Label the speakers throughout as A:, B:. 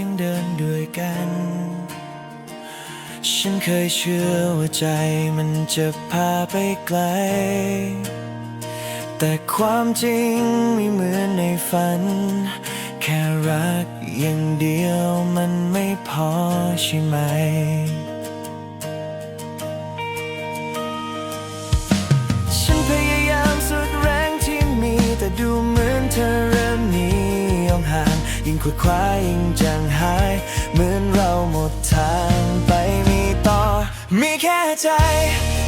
A: ยังเดินด้วยกัน ฉันเคยเชื่อว่าใจมันจะพาไปไกล แต่ความจริงไม่เหมือนในฝัน แค่รักอย่างเดียวมันไม่พอใช่ไหมฉันพยายามสุดแรงที่มีแต่ดูเหมือนเธอ ยิ่งขวดคว้ายิ่งจางหาย เหมือนเราหมดทางไปมีต่อ มีแค่ใจ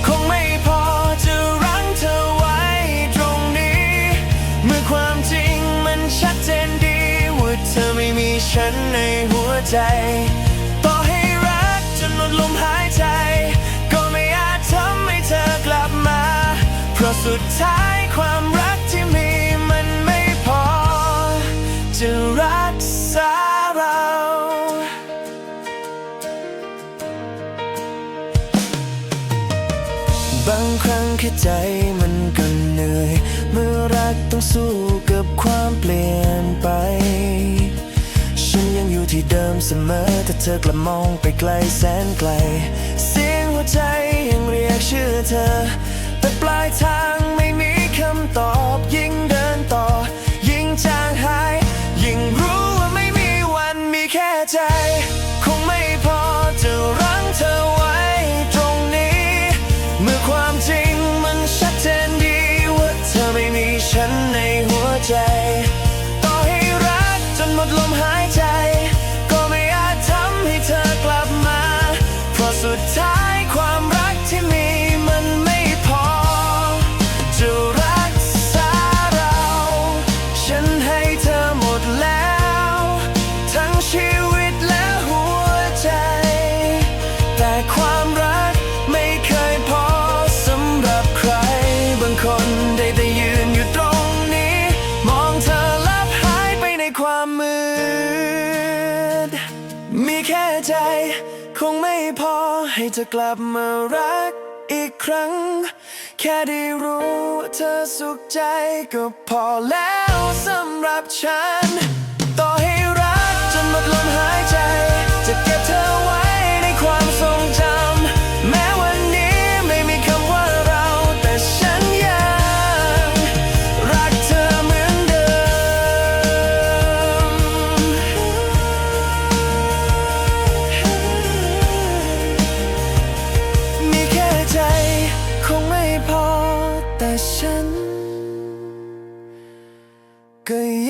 A: คงไม่พอจะรั้งเธอไว้ตรงนี้ เมื่อความจริงมันชัดเจนดี ว่าเธอไม่มีฉันในหัวใจ ต่อให้รักจนหมดลมหายใจ ก็ไม่อาจทำให้เธอกลับมา เพราะสุดท้ายความรัก บางครั้งแค่ใจมันก็เหนื่อย เมื่อรักต้องสู้กับความเปลี่ยนไป ฉันยังอยู่ที่เดิมเสมอ แต่เธอกลับมองไปไกลแสนไกล เสียงหัวใจยังเรียกชื่อเธอ แต่ปลายทาง หั ใจ คงไม่พอให้เธอกลับมารักอีกครั้ง แค่ได้รู้ว่าเธอสุขใจก็พอแล้วสำหรับฉัน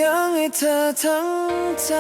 A: ยังให้เธอทั้งใจ